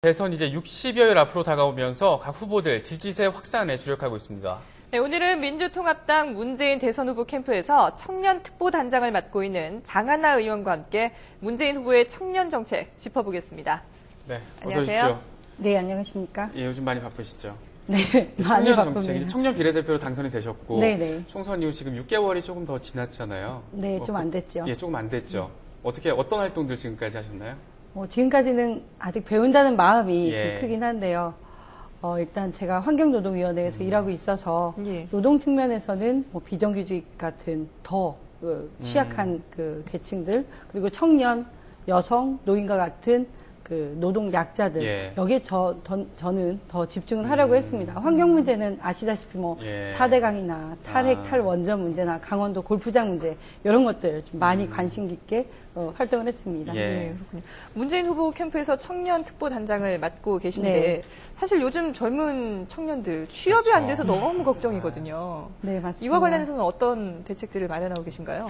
대선 이제 60여일 앞으로 다가오면서 각 후보들 지지세 확산에 주력하고 있습니다. 네, 오늘은 민주통합당 문재인 대선 후보 캠프에서 청년 특보 단장을 맡고 있는 장하나 의원과 함께 문재인 후보의 청년 정책 짚어보겠습니다. 네, 어서 안녕하세요. 오십시오. 네, 안녕하십니까? 예, 요즘 많이 바쁘시죠? 네, 많이 청년 정책, 바쁩니다. 청년 비례대표로 당선이 되셨고 네네. 총선 이후 지금 6개월이 조금 더 지났잖아요. 네, 뭐, 좀안 됐죠. 예, 조금 안 됐죠. 어떻게 어떤 활동들 지금까지 하셨나요? 뭐 지금까지는 아직 배운다는 마음이 예. 좀 크긴 한데요. 어, 일단 제가 환경노동위원회에서 일하고 있어서 예. 노동 측면에서는 뭐 비정규직 같은 더 그, 취약한 그 계층들 그리고 청년, 여성, 노인과 같은 그 노동 약자들 예. 여기에 저, 더- 저는 더 집중을 하려고 했습니다. 환경 문제는 아시다시피 뭐 예. 사대강이나 탈핵 아. 탈원전 문제나 강원도 골프장 문제 이런 것들 좀 많이 관심 깊게 어, 활동을 했습니다. 예. 네, 그렇군요. 문재인 후보 캠프에서 청년 특보 단장을 맡고 계신데 네. 사실 요즘 젊은 청년들 취업이 그렇죠. 안 돼서 너무 걱정이거든요. 네, 맞습니다. 이와 관련해서는 어떤 대책들을 마련하고 계신가요?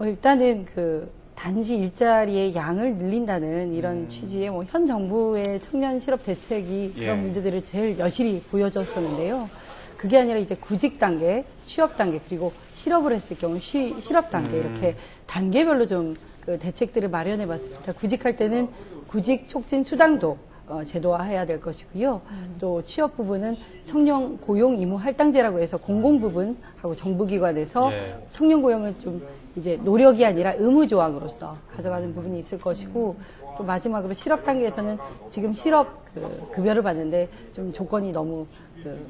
어, 일단은 그 단지 일자리의 양을 늘린다는 이런 음. 취지의 뭐 현 정부의 청년 실업 대책이 예. 그런 문제들을 제일 여실히 보여줬었는데요. 그게 아니라 이제 구직 단계, 취업 단계, 그리고 실업을 했을 경우 쉬- 실업 단계 음. 이렇게 단계별로 좀 그 대책들을 마련해 봤습니다. 구직할 때는 구직 촉진 수당도 어, 제도화해야 될 것이고요. 또 취업 부분은 청년 고용 의무 할당제라고 해서 공공 부분하고 정부기관에서 예. 청년 고용을 좀 이제 노력이 아니라 의무 조항으로서 가져가는 부분이 있을 것이고 또 마지막으로 실업 단계에서는 지금 실업 그 급여를 받는데 좀 조건이 너무 그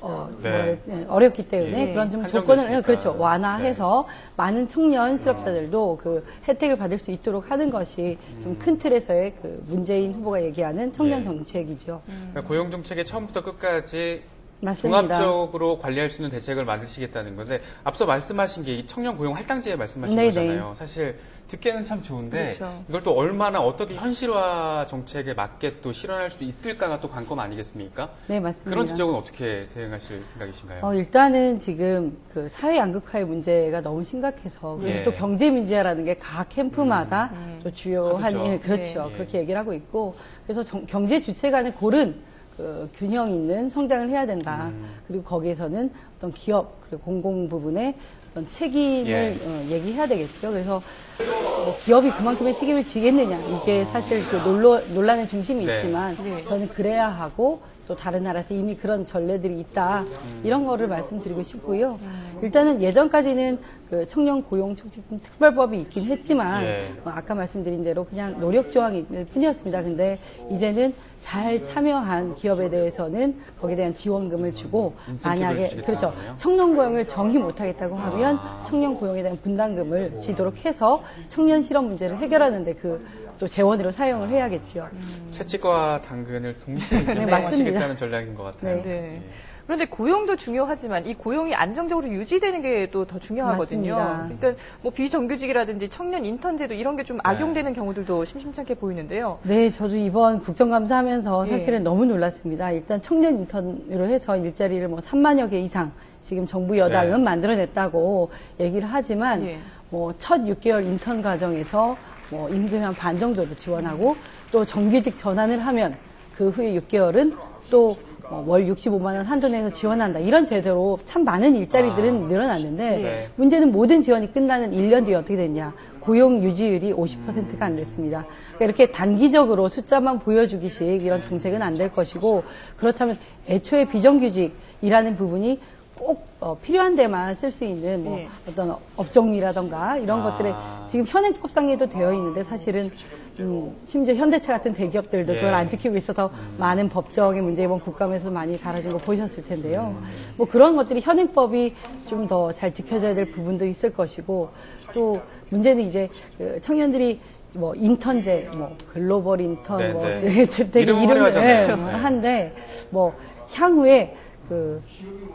어, 네. 그래, 네, 어렵기 때문에 예. 그런 좀 조건을 있으니까. 그렇죠 완화해서 많은 청년 실업자들도 그 혜택을 받을 수 있도록 하는 것이 좀큰 틀에서의 그 문재인 후보가 얘기하는 청년 예. 정책이죠. 그러니까 고용 정책의 처음부터 끝까지 맞습니다. 종합적으로 관리할 수 있는 대책을 만드시겠다는 건데 앞서 말씀하신 게 이 청년 고용 할당제 말씀하신 네네. 거잖아요. 사실 듣기에는 참 좋은데 그렇죠. 이걸 또 얼마나 어떻게 현실화 정책에 맞게 또 실현할 수 있을까가 또 관건 아니겠습니까? 네 맞습니다. 그런 지적은 어떻게 대응하실 생각이신가요? 어, 일단은 지금 그 사회 양극화의 문제가 너무 심각해서 그래서 예. 또 경제 문제라는 게 각 캠프마다 음. 또 주요한. 예, 그렇죠 예. 그렇게 얘기를 하고 있고 그래서 정- 경제 주체 간의 고른 그 균형 있는 성장을 해야 된다. 음. 그리고 거기에서는 어떤 기업 그리고 공공 부분의 어떤 책임을 예. 어, 얘기해야 되겠죠. 그래서 뭐 기업이 그만큼의 책임을 지겠느냐 이게 사실 그 논로, 논란의 중심이 네. 있지만 네. 저는 그래야 하고 또 다른 나라에서 이미 그런 전례들이 있다 이런 거를 말씀드리고 싶고요. 일단은 예전까지는 그 청년 고용 촉진 특별법이 있긴 했지만 예. 어, 아까 말씀드린 대로 그냥 노력 조항일 뿐이었습니다. 근데 이제는 잘 참여한 기업에 대해서는 거기에 대한 지원금을 주고 인센티브를 만약에 그렇죠? 청년 고용을 정의 못하겠다고 하면 청년 고용에 대한 분담금을 지도록 해서 청년 실업 문제를 해결하는데 그 또 재원으로 사용을 해야겠죠. 채찍과 당근을 동시에 네, 네, 맞습니다. 하시겠다는 전략인 것 같아요. 네. 네. 그런데 고용도 중요하지만 이 고용이 안정적으로 유지되는 게 또 더 중요하거든요. 맞습니다. 그러니까 뭐 비정규직이라든지 청년 인턴제도 이런 게 좀 악용되는 경우들도 심심찮게 보이는데요. 네, 저도 이번 국정감사 하면서 예. 사실은 너무 놀랐습니다. 일단 청년 인턴으로 해서 일자리를 뭐 3만여 개 이상 지금 정부 여당은 네. 만들어냈다고 얘기를 하지만 예. 뭐첫 6개월 인턴 과정에서 뭐 임금 한 반 정도를 지원하고 또 정규직 전환을 하면 그 후에 6개월은 또 어, 월 65만 원 한도 내에서 지원한다. 이런 제도로 참 많은 일자리들은 늘어났는데 네. 문제는 모든 지원이 끝나는 1년 뒤에 어떻게 됐냐. 고용 유지율이 50%가 안 됐습니다. 그러니까 이렇게 단기적으로 숫자만 보여주기식 이런 정책은 안 될 것이고 그렇다면 애초에 비정규직이라는 부분이 꼭 어, 필요한 데만 쓸 수 있는 뭐 네. 어떤 업종이라던가 이런 아. 것들에 지금 현행법상에도 되어 있는데 사실은 음, 심지어 현대차 같은 대기업들도 예. 그걸 안 지키고 있어서 많은 법적인 문제 이번 국감에서 많이 갈아진 거 보셨을 텐데요. 뭐 그런 것들이 현행법이 좀 더 잘 지켜져야 될 부분도 있을 것이고 또 문제는 이제 그 청년들이 뭐 인턴제, 뭐 글로벌 인턴, 네, 뭐 네. 되게 이름 이름. 네, 네. 한데 뭐 향후에 그, 그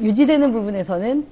유지되는 부분에서는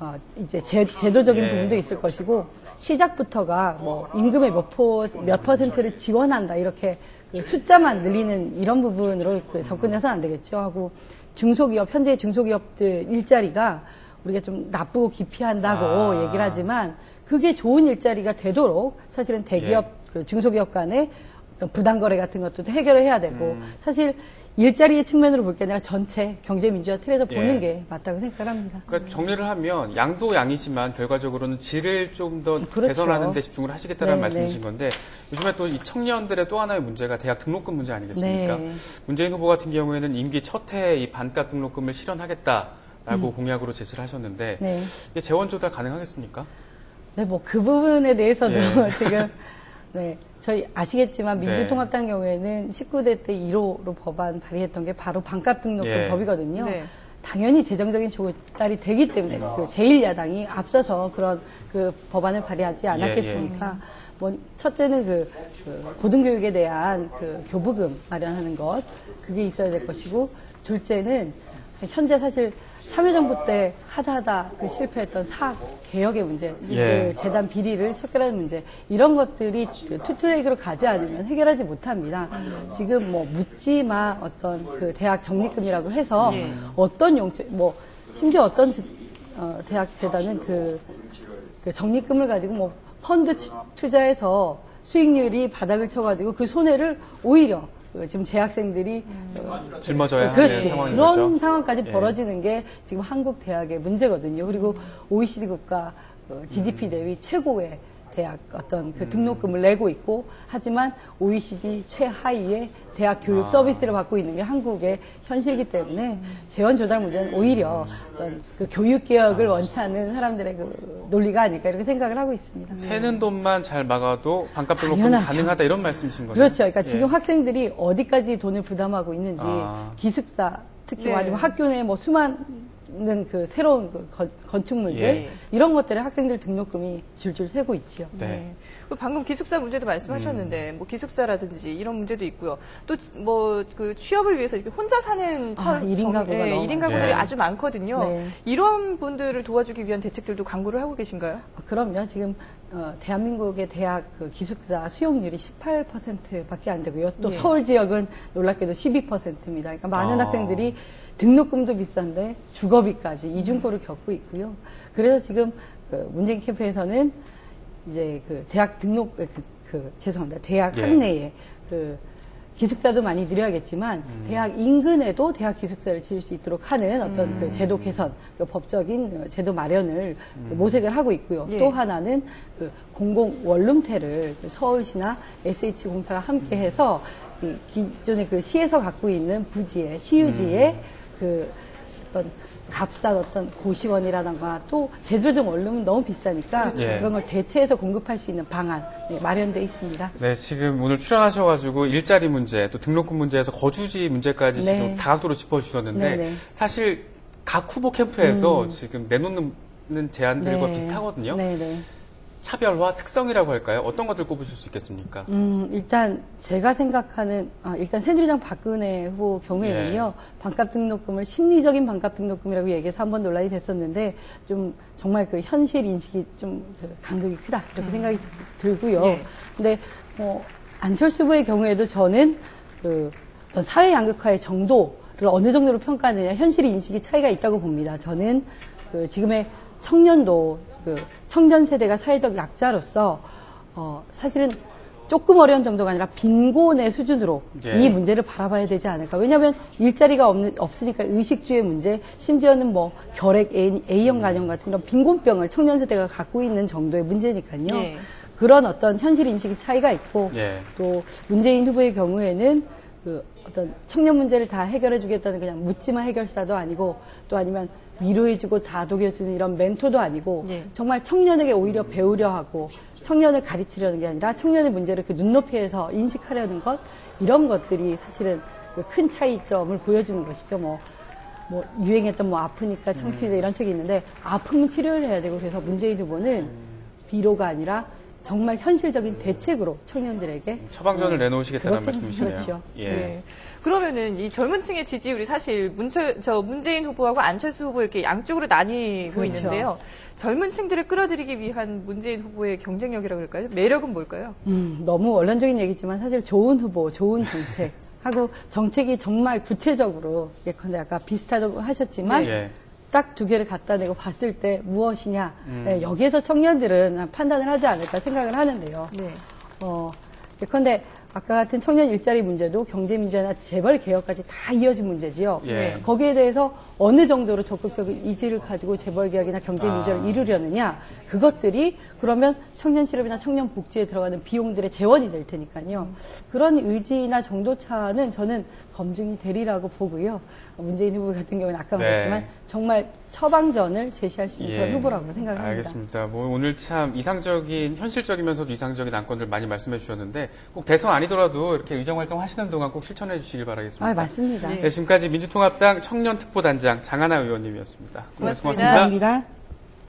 어, 이제 제, 제도적인 예. 부분도 있을 것이고 시작부터가 뭐 임금의 몇, 포, 몇 퍼센트를 지원한다 이렇게 그 숫자만 늘리는 이런 부분으로 그 접근해서는 안 되겠죠 하고 중소기업 현재 중소기업들 일자리가 우리가 좀 나쁘고 기피한다고 아. 얘기를 하지만 그게 좋은 일자리가 되도록 사실은 대기업 예. 그 중소기업 간에 어떤 부당거래 같은 것도 해결을 해야 되고 음. 사실 일자리의 측면으로 볼 게 아니라 전체 경제 민주화 틀에서 보는 예. 게 맞다고 생각합니다. 그러니까 정리를 하면 양도 양이지만 결과적으로는 질을 좀더 그렇죠. 개선하는 데 집중을 하시겠다는 네, 말씀이신 네. 건데 요즘에 또 이 청년들의 또 하나의 문제가 대학 등록금 문제 아니겠습니까? 네. 문재인 후보 같은 경우에는 임기 첫 해에 이 반값 등록금을 실현하겠다 라고 공약으로 제시를 하셨는데 음. 네. 재원 조달 가능하겠습니까? 네, 뭐 그 부분에 대해서도 예. 지금 네, 저희 아시겠지만 네. 민주통합당 경우에는 19대 때 1호로 법안 발의했던 게 바로 반값 등록금 예. 법이거든요. 네. 당연히 재정적인 조달이 되기 때문에 그 제1야당이 앞서서 그런 그 법안을 발의하지 예, 않았겠습니까? 뭐 첫째는 그, 그 고등교육에 대한 그 교부금 마련하는 것 그게 있어야 될 것이고 둘째는 현재 사실 참여정부 때 하다 하다 그 실패했던 사학 개혁의 문제, 예. 그 재단 비리를 척결하는 문제 이런 것들이 그 투트랙으로 가지 않으면 해결하지 못합니다. 지금 뭐 묻지마 어떤 그 대학 적립금이라고 해서 예. 어떤 용체 뭐 심지어 어떤 재- 어, 대학 재단은 그, 그 적립금을 가지고 뭐 펀드 투- 투자해서 수익률이 바닥을 쳐가지고 그 손해를 오히려 그 지금 재학생들이 어, 짊어져야 하는 그렇지. 상황인 그런 거죠. 상황까지 예. 벌어지는 게 지금 한국 대학의 문제거든요. 그리고 OECD 국가 어, GDP 대비 최고의 대학 어떤 그 등록금을 내고 있고 하지만 OECD 최하위의 대학 교육 아. 서비스를 받고 있는 게 한국의 현실이기 때문에 재원 조달 문제는 오히려 어떤 그 교육 개혁을 원치 않는 사람들의 그 논리가 아닐까 이렇게 생각을 하고 있습니다. 새는 돈만 잘 막아도 반값 등록금이 당연하죠. 가능하다 이런 말씀이신 거죠? 그렇죠. 그러니까 예. 지금 학생들이 어디까지 돈을 부담하고 있는지 아. 기숙사 특히 네. 아니면 학교 내에 뭐수 많은 그 새로운 그 건- 건축물들 예. 이런 것들에 학생들 등록금이 줄줄 새고 있지요. 네. 그 방금 기숙사 문제도 말씀하셨는데 뭐 기숙사라든지 이런 문제도 있고요. 또 뭐 그 취업을 위해서 이렇게 혼자 사는 아, 일인 가구가 예, 너무 1인 가구들이. 아주 많거든요. 네. 이런 분들을 도와주기 위한 대책들도 강구를 하고 계신가요? 어, 그럼요. 지금 어, 대한민국의 대학 그 기숙사 수용률이 18%밖에 안 되고요. 또 예. 서울 지역은 놀랍게도 12%입니다. 그러니까 많은 아. 학생들이 등록금도 비싼데 주거비까지 이중고를 겪고 있고요. 그래서 지금 그 문재인 캠프에서는 이제 그 대학 등록 그, 그 죄송합니다. 대학 예. 학내에 그 기숙사도 많이 늘려야겠지만 음. 대학 인근에도 대학 기숙사를 지을 수 있도록 하는 어떤 음. 그 제도 개선, 그 법적인 제도 마련을 모색을 하고 있고요. 예. 또 하나는 그 공공 원룸태를 그 서울시나 SH공사가 함께해서 이 기존의 그 시에서 갖고 있는 부지에 시유지에 음. 그 어떤 값싼 어떤 고시원이라던가 또 제대로 된 원룸은 너무 비싸니까 예. 그런 걸 대체해서 공급할 수 있는 방안 네, 마련돼 있습니다. 네, 지금 오늘 출연하셔가지고 일자리 문제, 또 등록금 문제에서 거주지 문제까지 네. 지금 다각도로 짚어주셨는데 네, 네. 사실 각 후보 캠프에서 지금 내놓는 제안들과 네. 비슷하거든요. 네, 네. 차별화, 특성이라고 할까요? 어떤 것들 꼽으실 수 있겠습니까? 음, 일단 제가 생각하는 아, 일단 새누리당 박근혜 후보 경우에는요 예. 반값 등록금을 심리적인 반값 등록금이라고 얘기해서 한번 논란이 됐었는데 좀 정말 그 현실 인식이 좀그 간극이 크다 이렇게 생각이 들- 들고요. 예. 근데 뭐 안철수 후보의 경우에도 저는 그 어떤 사회 양극화의 정도를 어느 정도로 평가하느냐 현실 인식이 차이가 있다고 봅니다. 저는 그 지금의 청년도 그 청년 세대가 사회적 약자로서 어 사실은 조금 어려운 정도가 아니라 빈곤의 수준으로 예. 이 문제를 바라봐야 되지 않을까. 왜냐하면 일자리가 없는, 없으니까 의식주의 문제, 심지어는 뭐 결핵, A, A형 간염 같은 이런 빈곤병을 청년 세대가 갖고 있는 정도의 문제니까요. 예. 그런 어떤 현실 인식의 차이가 있고 예. 또 문재인 후보의 경우에는 그 어떤 청년 문제를 다 해결해 주겠다는 그냥 묻지마 해결사도 아니고 또 아니면 위로해주고 다독여주는 이런 멘토도 아니고 예. 정말 청년에게 오히려 배우려 하고 청년을 가르치려는 게 아니라 청년의 문제를 그 눈높이에서 인식하려는 것 이런 것들이 사실은 그큰 차이점을 보여주는 것이죠. 뭐, 뭐 유행했던 뭐 아프니까 청춘이다 이런 책이 있는데 아프면 치료를 해야 되고 그래서 문재인 후보는 비로가 아니라 정말 현실적인 대책으로 청년들에게 처방전을 내놓으시겠다는 그렇게- 말씀이시네요. 그렇죠. 예. 네. 그러면은 이 젊은 층의 지지율이 사실 문철, 저 문재인 후보하고 안철수 후보 이렇게 양쪽으로 나뉘고 그렇죠. 있는데요. 젊은 층들을 끌어들이기 위한 문재인 후보의 경쟁력이라고 할까요? 매력은 뭘까요? 음, 너무 원론적인 얘기지만 사실 좋은 후보, 좋은 정책 하고 정책이 정말 구체적으로 예컨대 아까 비슷하다고 하셨지만 예. 딱 두 개를 갖다 대고 봤을 때 무엇이냐 음. 네, 여기에서 청년들은 판단을 하지 않을까 생각을 하는데요. 네. 어, 예컨대 아까 같은 청년 일자리 문제도 경제 문제나 재벌 개혁까지 다 이어진 문제지요. 예. 거기에 대해서 어느 정도로 적극적인 의지를 가지고 재벌 개혁이나 경제 아. 문제를 이루려느냐 그것들이 그러면 청년 실업이나 청년 복지에 들어가는 비용들의 재원이 될 테니까요. 그런 의지나 정도 차는 저는 검증이 되리라고 보고요. 문재인 후보 같은 경우는 아까 네. 말했지만 정말 처방전을 제시할 수 있는 그런 예. 후보라고 생각합니다. 알겠습니다. 뭐 오늘 참 이상적인 현실적이면서도 이상적인 안건들 많이 말씀해 주셨는데 꼭 대선 아니더라도 이렇게 의정 활동 하시는 동안 꼭 실천해 주시길 바라겠습니다. 아, 맞습니다. 네, 지금까지 민주통합당 청년특보단장 장하나 의원님이었습니다. 고맙습니다. 고맙습니다. 감사합니다.